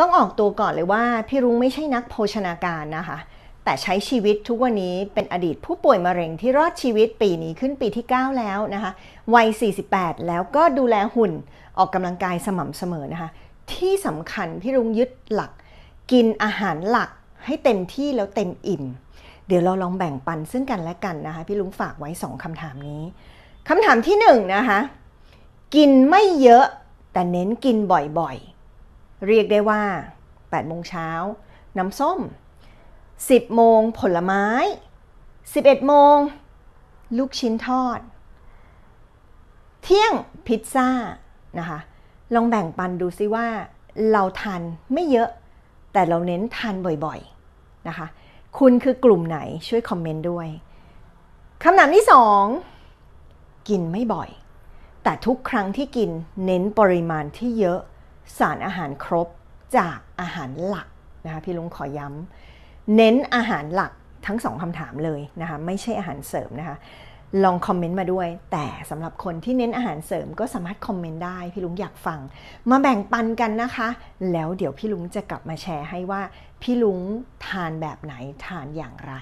ต้องออกตัวก่อนเลยว่าพี่รุ้งไม่ใช่นักโภชนาการนะคะ แต่ใช้ชีวิตทุกวันนี้เป็นอดีตผู้ป่วยมะเร็งที่รอดชีวิตปีนี้ขึ้นปีที่ 9 แล้วนะคะวัย 48 แล้วก็ดูแลหุ่นออกกำลังกายสม่ำเสมอนะคะ ที่สำคัญพี่รุ้งยึดหลัก กินอาหารหลักให้เต็มที่แล้วเต็มอิ่ม เดี๋ยวเราลองแบ่งปันซึ่งกันและกันนะคะ พี่ลุงฝากไว้ 2คำถามนี้คำถามที่1นงนะคะ กินไม่เยอะแต่เน้นกินบ่อยๆ เรียกได้ว่า8โมงเช้าน้ำส้ม 10 โมงผลไม้ 11 โมง ลูกชิ้นทอด เที่ยงพิซซ่านะคะ ลองแบ่งปันดูซิว่าเราทานไม่เยอะแต่เราเน้นทานบ่อยๆนะคะ คุณคือกลุ่มไหนช่วยคอมเมนต์ด้วยคำถามที่ 2 กินไม่บ่อย แต่ทุกครั้งที่กินเน้นปริมาณที่เยอะ สารอาหารครบจากอาหารหลักนะคะพี่ลุงขอย้ำเน้นอาหารหลักทั้งสองคำถามเลยนะคะไม่ใช่อาหารเสริมนะคะลองคอมเมนต์มาด้วย แต่สำหรับคนที่เน้นอาหารเสริมก็สามารถคอมเมนต์ได้ พี่ลุงอยากฟัง มาแบ่งปันกันนะคะ แล้วเดี๋ยวพี่ลุงจะกลับมาแชร์ให้ว่า พี่ลุงทานแบบไหนทานอย่างไร